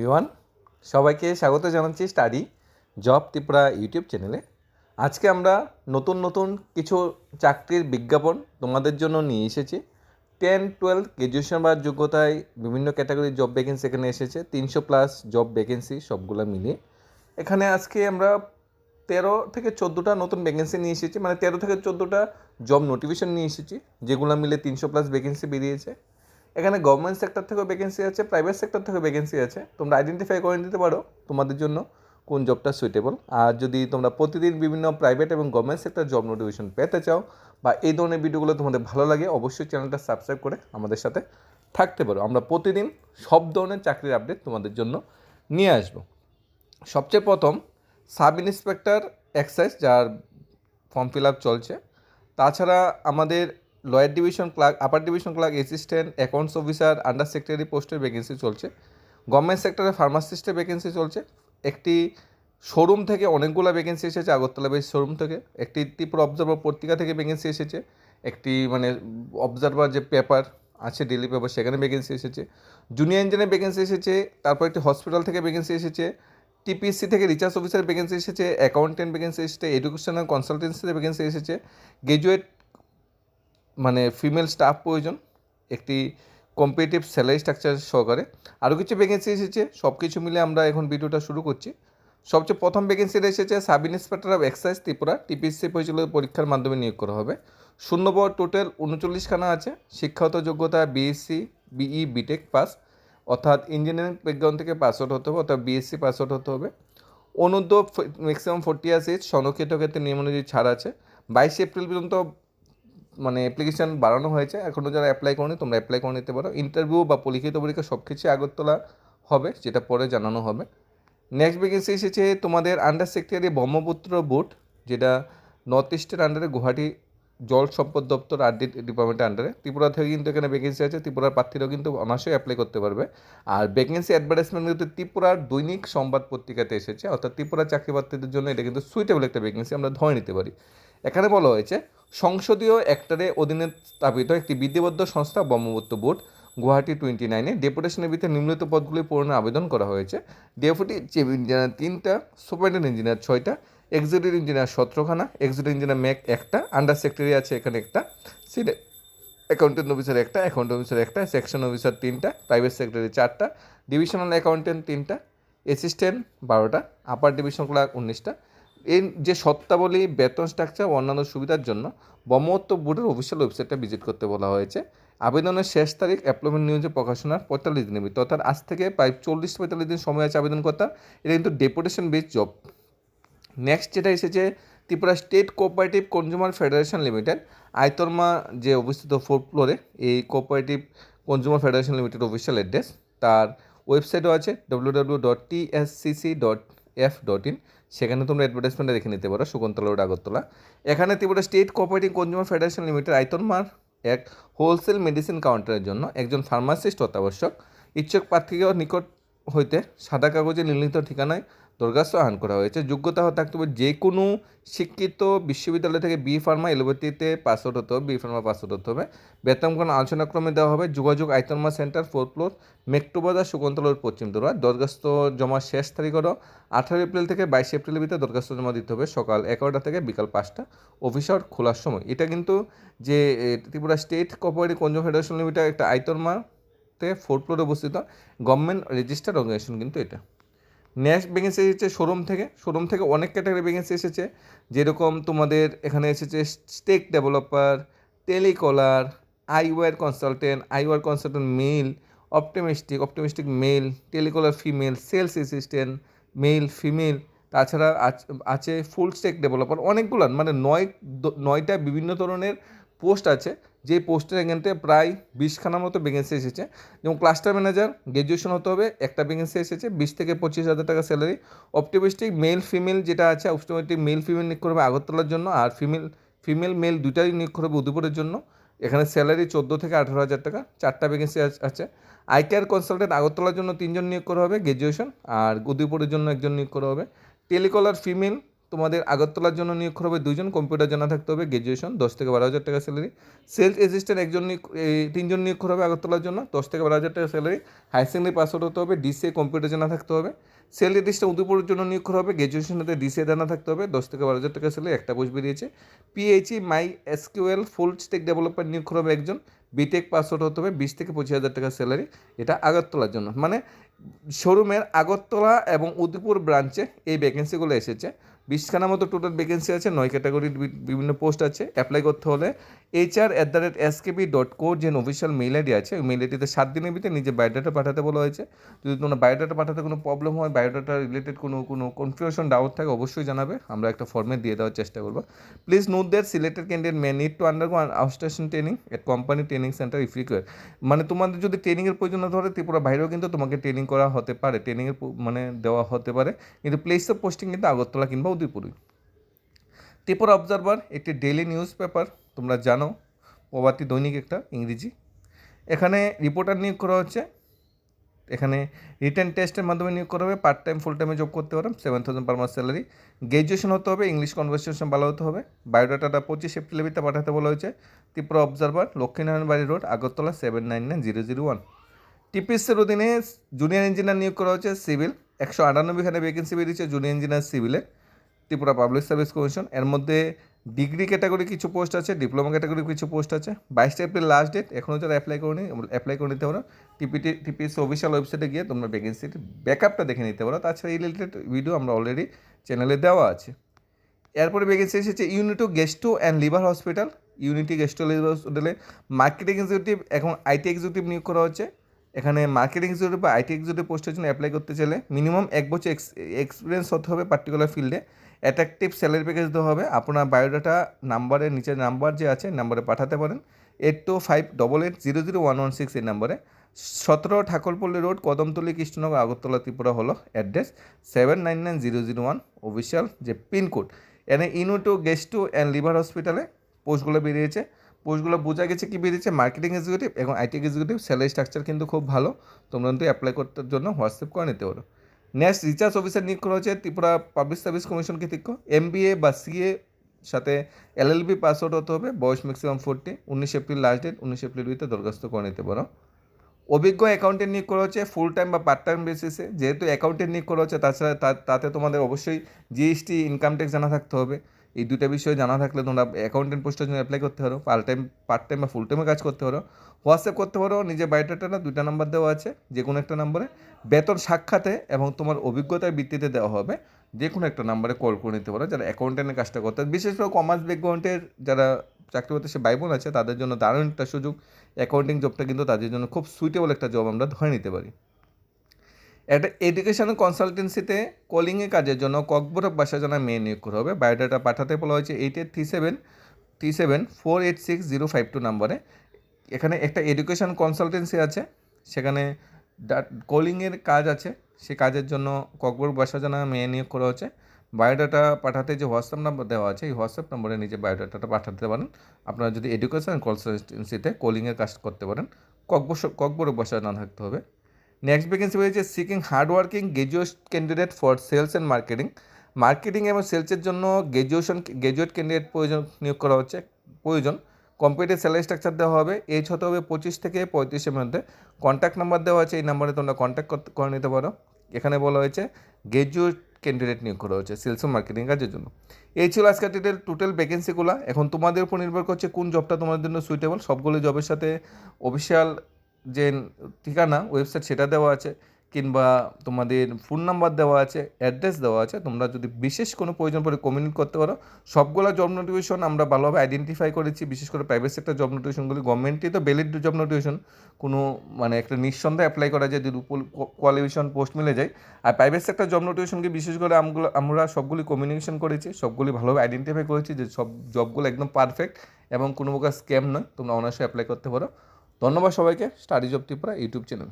বিমান সবাইকে স্বাগত জানাচ্ছি স্টাডি জব ত্রিপুরা ইউটিউব চ্যানেলে। আজকে আমরা নতুন নতুন কিছু চাকরির বিজ্ঞাপন তোমাদের জন্য নিয়ে এসেছি। টেন টুয়েলভ গ্র্যাজুয়েশন বা যোগ্যতায় বিভিন্ন ক্যাটাগরির জব ভ্যাকেন্সি এখানে এসেছে, তিনশো প্লাস জব ভ্যাকেন্সি সবগুলো মিলিয়ে। এখানে আজকে আমরা তেরো থেকে চোদ্দোটা নতুন ভ্যাকেন্সি নিয়ে এসেছি মানে তেরো থেকে চোদ্দোটা জব নোটিফিকেশন নিয়ে এসেছি, যেগুলো মিলে তিনশো প্লাস ভ্যাকেন্সি বেরিয়েছে। এখানে গভর্নমেন্ট সেক্টর থেকেও ভ্যাকেন্সি আছে প্রাইভেট সেক্টর থেকেও ভ্যাকেন্সি আছে। তোমরা আইডেন্টিফাই করে নিতে পারো তোমাদের জন্য কোন জবটা সুইটেবল আর যদি তোমরা প্রতিদিন বিভিন্ন প্রাইভেট এবং গভর্নমেন্ট সেক্টর জব নোটিফিকেশন পেতে চাও বা এই ধরনের ভিডিওগুলো তোমাদের ভালো লাগে, অবশ্যই চ্যানেলটা সাবস্ক্রাইব করে আমাদের সাথে থাকতে পারো। আমরা প্রতিদিন সব ধরনের চাকরির আপডেট তোমাদের জন্য নিয়ে আসব। সবচেয়ে প্রথম সাব ইন্সপেক্টর এক্সাইজ যার ফর্ম ফিল আপ চলছে। তাছাড়া আমাদের lower division clerk, upper division clerk assistant accounts officer under secretary পোস্টের ভ্যাকেন্সি চলছে। গভর্নমেন্ট সেক্টরে ফার্মাসিস্টের ভ্যাকেন্সি চলছে। একটি শোরুম থেকে অনেকগুলো ভ্যাকেন্সি এসেছে আগরতলা বেশ শোরুম থেকে। একটি ত্রিপুরা অবজারভার পত্রিকা থেকে ভ্যাকেন্সি এসেছে। একটি মানে অবজারভার যে পেপার আছে ডেলি পেপার সেখানে ভ্যাকেন্সি এসেছে। জুনিয়র ইঞ্জিনিয়ার ভ্যাকেন্সি এসেছে, তারপর একটি হসপিটাল থেকে ভ্যাকেন্সি এসেছে। টিপিএসসি থেকে রিসার্চ অফিসার ভ্যাকেন্সি এসেছে অ্যাকাউন্টেন্ট ভ্যাকেন্সি এসেছে এডুকেশনাল কনসালটেন্সিতে ভ্যাকেন্সি এসেছে। গ্রাজুয়েট মানে ফিমেল স্টাফ প্রয়োজন, একটি কম্পিটিটিভ স্যালারি স্ট্রাকচার সহকারে আরও কিছু ভ্যাকেন্সি এসেছে সব কিছু মিলে আমরা এখন ভিডিওটা শুরু করছি। সবচেয়ে প্রথম ভ্যাকেন্সিটা এসেছে sub inspector of excise Tripura. TPSC পরিচালিত পরীক্ষার মাধ্যমে নিয়োগ করা হবে। শূন্যপদ টোটাল উনচল্লিশখানা আছে। শিক্ষাগত যোগ্যতা বিএসসি বিই বিটেক পাস অর্থাৎ ইঞ্জিনিয়ারিং ব্যাকগ্রাউন্ড থেকে পাস আউট হতে হবে, অর্থাৎ বিএসসি পাস আউট হতে হবে। অনুদ্ধ ম্যাক্সিমাম ফোর্টি ইয়ার্স এজ সংরক্ষিত ক্ষেত্রে নিয়ম অনুযায়ী ছাড় আছে। বাইশে এপ্রিল পর্যন্ত মানে অ্যাপ্লিকেশান বাড়ানো হয়েছে এখনও যারা অ্যাপ্লাই করেনি তোমরা অ্যাপ্লাই করে নিতে পারো। ইন্টারভিউ বা পরীক্ষিত পরীক্ষা সব কিছুই আগরতলা হবে, যেটা পরে জানানো হবে। নেক্সট ভ্যাকেন্সি এসেছে তোমাদের আন্ডার সেক্রেটারি ব্রহ্মপুত্র বোর্ড যেটা নর্থ ইস্টের আন্ডারে গুয়াহাটি জল সম্পদ দপ্তর আর ডিপার্টমেন্টের আন্ডারে ত্রিপুরা থেকে কিন্তু এখানে ভ্যাকেন্সি আছে, ত্রিপুরার প্রার্থীরাও কিন্তু অনার্সই অ্যাপ্লাই করতে পারবে। আর ভ্যাকেন্সি অ্যাডভার্টাইজমেন্ট কিন্তু ত্রিপুরার দৈনিক সংবাদ পত্রিকাতে এসেছে, অর্থাৎ ত্রিপুরা চাকরি প্রার্থীদের জন্য এটা কিন্তু সুইটেবল একটা ভ্যাকেন্সি আমরা ধরে নিতে পারি। এখানে বলা হয়েছে সংসদীয় অ্যাক্টারের অধীনে স্থাপিত একটি বিধিবদ্ধ সংস্থা, ব্রহ্মপুত্র বোর্ড। গুয়াহাটি টোয়েন্টি নাইনে ডেপুটেশনের ভিত্তিতে নিম্নলিখিত পদগুলি পূরণের আবেদন করা হয়েছে। ডেপুটি চিফ ইঞ্জিনিয়ার তিনটা, সুপারিনটেন্ডেন্ট ইঞ্জিনিয়ার ছয়টা, এক্সিকিউটিভ ইঞ্জিনিয়ার সতেরোখানা, এক্সিকিউটিভ ইঞ্জিনিয়ার ম্যাক একটা, আন্ডার সেক্রেটারি আছে এখানে একটা, সিডে অ্যাকাউন্টেন্ট অফিসার একটা অ্যাকাউন্ট অফিসার একটা, সেকশন অফিসার তিনটা, প্রাইভেট সেক্রেটারি চারটা, ডিভিশনাল অ্যাকাউন্টেন্ট তিনটা, অ্যাসিস্ট্যান্ট বারোটা, আপার ডিভিশন ক্লার্ক উনিশটা এর যে সত্তাবলী বেতন স্ট্রাকচার অন্যান্য সুবিধার জন্য ব্রহ্মত্ব বোর্ডের অফিসিয়াল ওয়েবসাইটটা ভিজিট করতে বলা হয়েছে। আবেদনের শেষ তারিখ অ্যাপ্লয়মেন্ট নিউজে প্রকাশনার পঁয়তাল্লিশ দিনের ভিতরে। অর্থাৎ আজ থেকে প্রায় চল্লিশ পঁয়তাল্লিশ দিন সময় আছে আবেদন করতে এটা কিন্তু ডেপুটেশন বেস জব নেক্সট যেটা এসেছে, Tripura state cooperative consumer federation limited আয়তরমা যে অবস্থিত ফোর্থ ফ্লোরে এই cooperative consumer federation limited official address তার ওয়েবসাইটও আছে W dot TSCC dot F dot in সেখানে তোমরা অ্যাডভার্টাইজমেন্টে দেখে নিতে পারো শকুন্তলা রোড, আগরতলা। এখানে Tripura state cooperative consumer federation limited আয়তনমার এক হোলসেল মেডিসিন কাউন্টারের জন্য একজন ফার্মাসিস্ট অত্যাবশ্যক। ইচ্ছুক প্রার্থীকে নিকট হইতে সাদা কাগজে নির্ণীত ঠিকানায় দরখাস্ত আহ্বান করা হয়েছে। যোগ্যতা থাকতে হবে যে কোনো শিক্ষিত বিশ্ববিদ্যালয় থেকে বি ফার্মা এলোপ্যাথিতে পাস আউট হতে হবে বি ফার্মা পাস আউট হতে হবে। বেতনক্রম আলোচনাক্রমে দেওয়া হবে। যোগাযোগ আইতনমা সেন্টার ফোর্থ ফ্লোর মেট্রোবাজার সুকন্তলার পশ্চিম দোরা দরখাস্ত জমা শেষ তারিখ হলো আঠারো এপ্রিল থেকে বাইশে এপ্রিলের ভিতরে দরখাস্ত জমা দিতে হবে। সকাল এগারোটা থেকে বিকাল পাঁচটা। অফিস আওয়ার খোলার সময়। এটা কিন্তু যে Tripura state cooperative consumer federation limited একটা আইতনমাতে ফোর্থ ফ্লোরে অবস্থিত। গভর্নমেন্ট রেজিস্টার্ড অর্গানাইজেশন কিন্তু এটা। নেক্সট ভ্যাকেন্সি এসেছে শোরুম থেকে। শোরুম থেকে অনেক ক্যাটাগরি ভ্যাকেন্সি এসেছে। যেরকম তোমাদের এখানে এসেছে stack developer telecaller eyewear consultant eyewear consultant male optimistic optimistic male telecaller female sales assistant male female তাছাড়া আছ- ফুল স্টেক ডেভেলপার অনেকগুলো মানে নয়, নয়টা বিভিন্ন ধরনের পোস্ট আছে। যে পোস্টের এখানতে প্রায় বিশখানার মতো ভ্যাকেন্সি এসেছে। যেমন ক্লাস্টার ম্যানেজার গ্র্যাজুয়েশন হতে হবে, একটা ভ্যাকেন্সি এসেছে, বিশ থেকে পঁচিশ হাজার টাকা স্যালারি অপটিমিস্টিক মেল ফিমেল যেটা আছে অপটিমিস্টিক মেল ফিমেল নিয়োগ করবে আগরতলার জন্য, আর ফিমেল ফিমেল মেল দুটাই নিয়োগ করবে উদয়পুরের জন্য। এখানে স্যালারি চোদ্দ থেকে আঠারো হাজার টাকা, চারটা ভ্যাকেন্সি আছে। আই কেয়ার কনসালটেন্ট আগরতলার জন্য তিনজন নিয়োগ করা হবে গ্র্যাজুয়েশন আর উদয়পুরের জন্য একজন নিয়োগ করা হবে। টেলিকলার ফিমেল তোমাদের আগরতলার জন্য নিয়োগ করা হবে দুজন কম্পিউটার জানা থাকতে হবে গ্র্যাজুয়েশন দশ থেকে বারো হাজার টাকা স্যালারি সেলস অ্যাসিস্ট্যান্ট একজন তিনজন নিয়োগ করা হবে আগরতলার জন্য, দশ থেকে বারো হাজার টাকা স্যালারি হায়ার সেকেন্ডারি পাস হতে হবে ডিসিএ কম্পিউটার জানা থাকতে হবে সেল অ্যাসিস্ট্যান্ট উদয়পুরের জন্য নিয়োগ করা হবে গ্র্যাজুয়েশন হতে ডিসিএ জানা থাকতে হবে, দশ থেকে বারো হাজার টাকা স্যালারি একটা পোস্ট বেরিয়েছে PHP MySQL full stack development নিয়োগ করা হবে একজন বিটেক পাস আউট হতে হবে, বিশ থেকে পঁচিশ হাজার টাকা স্যালারি এটা আগরতলার জন্য মানে শোরুমের আগরতলা এবং উদয়পুর ব্রাঞ্চে এই ভ্যাকেন্সিগুলো এসেছে বিশখানা মতো টোটাল ভ্যাকেন্সি আছে, নয় ক্যাটাগরির বিভিন্ন পোস্ট আছে। অ্যাপ্লাই করতে হলে HR at the rate SKB dot co যে অফিসিয়াল মেইল আইডি আছে, ওই মেইল আইডিতে সাত দিনের ভিতরে নিজে বায়োডাটা পাঠাতে বলা হয়েছে। যদি তোমার বায়োডাটা পাঠাতে কোনো প্রবলেম হয় বায়োডাটা রিলেটেড কোনো কোনো কনফিউশন ডাউট থাকে, অবশ্যই জানাবে। আমরা একটা ফর্মে দিয়ে দেওয়ার চেষ্টা করব। Please note that selected candidate may need to undergo outstation training at company training centre if require মানে তোমাদের যদি ট্রেনিংয়ের প্রয়োজন ধরে, ত্রিপুরা বাইরেও কিন্তু তোমাকে ট্রেনিং করা হতে পারে ট্রেনিংয়ের মানে দেওয়া হতে পারে। কিন্তু প্লেস অফ পোস্টিং কিন্তু আগরতলা কিংবা উদয়পুরই ত্রিপুরা অবজারভার, একটি ডেইলি নিউজ পেপার তোমরা জানো প্রবাতি দৈনিক একটা, ইংরেজি। এখানে রিপোর্টার নিয়োগ করা হচ্ছে। এখানে রিটেন টেস্টের মাধ্যমে নিয়োগ করা হবে পার্ট টাইম ফুল টাইমে জব করতে পারেন সেভেন থাউজেন্ড পার মাস স্যালারি গ্র্যাজুয়েশন হতে হবে ইংলিশ কনভার্সেশন ভালো হতে হবে। বায়োডাটাটা পঁচিশ এপ্রিলের ভিতরে পাঠাতে বলা হয়েছে। ত্রিপুরা অবজারভার লক্ষ্মীনারায়ণ বাড়ি road Agartala seven nine nine zero zero one টিপিএসের অধীনে জুনিয়র ইঞ্জিনিয়ার নিয়োগ করা হয়েছে সিভিল একশো আটানব্বইখানে ভ্যাকেন্সি বেরিয়েছে জুনিয়র ইঞ্জিনিয়ার সিভিলে ত্রিপুরা পাবলিক সার্ভিস কমিশন। এর মধ্যে ডিগ্রি ক্যাটাগরি কিছু পোস্ট আছে, ডিপ্লোমা ক্যাটাগরি কিছু পোস্ট আছে। বাইশটা এপ্রিল লাস্ট ডেট এখনও যারা অ্যাপ্লাই করেনি অ্যাপ্লাই করে নিতে পারো টিপিটি টিপিএস অফিসিয়াল ওয়েবসাইটে গিয়ে তোমরা ভ্যাকেন্সির ব্যাকআপটা দেখে নিতে পারো। তাছাড়া এই রিলেটেড ভিডিও আমরা অলরেডি চ্যানেলে দেওয়া আছে। এরপরে ভ্যাকেন্সি এসেছে unity gastro and liver hospital unity gastro liver হসপিটালে মার্কেটিং এক্সিকিউটিভ এখন আইটি এক্সিকিউটিভ নিয়োগ করা হচ্ছে। এখানে মার্কেটিং এক্সিকিউটিভ বা আইটি এক্সিকিউটিভ পোস্টের জন্য অ্যাপ্লাই করতে চাইলে মিনিমাম এক বছর এক্সপিরিয়েন্স হতে হবে পার্টিকুলার ফিল্ডে অ্যাট্রাকটিভ স্যালারি প্যাকেজ দেওয়া হবে। আপনার বায়োডাটা নাম্বারের নিচের নাম্বার যে আছে নাম্বারে পাঠাতে পারেন। Eight two five double eight zero zero one one six এই নাম্বারে সতেরো ঠাকুরপল্লী রোড, কদমতলী, কৃষ্ণনগর, আগরতলা, ত্রিপুরা হলো address seven nine nine zero zero one official যে পিনকোড এনে ইনো টু গেস্ট টু অ্যান্ড লিভার হসপিটালে পোস্টগুলো বেরিয়েছে। পোস্টগুলো বোঝা গেছে কি বেরিয়েছে? মার্কেটিং এক্সিকিউটিভ এবং আইটি এক্সিকিউটিভ স্যালারি স্ট্রাকচার কিন্তু খুব ভালো। তোমরা কিন্তু অ্যাপ্লাই করতে জন্য হোয়াটসঅ্যাপ করে নিতে পারো। নেক্সট রিচার্জ অফিসার নিয়োগ করা হয়েছে ত্রিপুরা পাবলিক সার্ভিস কমিশন কর্তৃক এম বা সিএ সাথে এলএলবি পাস আউট হতে হবে, বয়স ম্যাক্সিমাম ফোরটি উনিশ এপ্রিল লাস্ট ডেট উনিশ এপ্রিল ভিতরে দরখাস্ত করে নিতে পারো। অভিজ্ঞ অ্যাকাউন্টেন্ট নিয়োগ করা হচ্ছে ফুল টাইম বা পার্ট টাইম বেসিসে যেহেতু অ্যাকাউন্টেন্ট নিয়োগ করা হচ্ছে, তাছাড়া তাতে তোমাদের অবশ্যই জিএসটি ইনকাম ট্যাক্স জানা থাকতে হবে। এই দুটো বিষয় জানা থাকলে তোমরা অ্যাকাউন্টেন্ট পোস্টের জন্য অ্যাপ্লাই করতে পারো পার্ট টাইম পার্ট টাইম বা ফুল টাইমে কাজ করতে পারো হোয়াটসঅ্যাপ করতে পারো, নিজের বায়োডাটাটা দুইটা নাম্বার দেওয়া আছে যে কোনো একটা নাম্বারে বেতন সাক্ষাতে এবং তোমার অভিজ্ঞতার ভিত্তিতে দেওয়া হবে যে কোনো একটা নাম্বারে কল করে নিতে পারো, যারা অ্যাকাউন্টেন্টের কাজটা করতে বিশেষ করে কমার্স ব্যাকগ্রাউন্ডের যারা চাকরি করতে, সে ভাই বোন আছে, তাদের জন্য দারুণ একটা সুযোগ। অ্যাকাউন্টিং জবটা কিন্তু তাদের জন্য খুব সুইটেবল একটা জব আমরা ধরে নিতে পারি। একটা এডুকেশন কনসালটেন্সিতে কলিংয়ের কাজের জন্য ককবরক বাসা জানা মেয়ে নিয়োগ করা হবে। বায়োডাটা পাঠাতে বলা হয়েছে eight eight three seven three seven four eight six zero five two নাম্বারে। এখানে একটা এডুকেশন কনসালটেন্সি আছে, সেখানে কলিংয়ের কাজ আছে, সে কাজের জন্য ককবরক বাসা জানা মেয়ে নিয়োগ করা হচ্ছে। বায়োডাটা পাঠাতে যে হোয়াটসঅ্যাপ নাম্বার দেওয়া আছে, এই হোয়াটসঅ্যাপ নম্বরে নিজে বায়োডাটাটা পাঠাতে পারেন। আপনারা যদি এডুকেশন কনসালটেন্সিতে কলিংয়ের কাজ করতে পারেন ককবস ককবরক বাসা না থাকতে হবে। নেক্সট ভ্যাকেন্সি রয়েছে seeking hardworking graduate candidate for sales and marketing marketing এবং সেলসের জন্য গ্র্যাজুয়েশন গ্র্যাজুয়েট ক্যান্ডিডেট প্রয়োজন, নিয়োগ করা হচ্ছে। প্রয়োজন। কম্পিউটার স্যালারি স্ট্রাকচার দেওয়া হবে। এজ হতে হবে পঁচিশ থেকে পঁয়ত্রিশের মধ্যে। কন্ট্যাক্ট নাম্বার দেওয়া আছে। এই নাম্বারে তোমরা কন্ট্যাক্ট করে নিতে পারো। এখানে বলা হয়েছে গ্র্যাজুয়েট ক্যান্ডিডেট নিয়োগ করা হয়েছে সেলস মার্কেটিং কাজের জন্য। এই ছিল আজকের টোটাল টোটাল ভ্যাকেন্সিগুলো এখন তোমাদের উপর নির্ভর করছে কোন জবটা তোমাদের জন্য সুইটেবল সবগুলো জবের সাথে অফিসিয়াল যে ঠিকানা ওয়েবসাইট সেটা দেওয়া আছে, কিংবা তোমাদের ফোন নাম্বার দেওয়া আছে অ্যাড্রেস দেওয়া আছে, তোমরা যদি বিশেষ কোনো প্রয়োজন পড়ে কমিউনিকেট করতে পারো। সবগুলো জব নোটিফিকেশন আমরা ভালোভাবে আইডেন্টিফাই করেছি, বিশেষ করে প্রাইভেট সেক্টর জব নোটিফিকেশনগুলি গভর্নমেন্টই তো ভ্যালিড জব নোটিফিকেশন কোনো মানে একটা নিঃসন্দেহে অ্যাপ্লাই করা যায়, যদি কোয়ালিফিকেশন পোস্ট মিলে যায়। আর প্রাইভেট সেক্টর জব নোটিফিকেশনকে বিশেষ করে আমগুলো, আমরা সবগুলি কমিউনিকেশন করেছি, সবগুলি ভালোভাবে আইডেন্টিফাই করেছি যে সব জবগুলো একদম পারফেক্ট এবং কোনো প্রকার স্ক্যাম নয়, তোমরা অনায়াসে অ্যাপ্লাই করতে পারো। ধন্যবাদ সবাইকে studies of Tripura YouTube channel.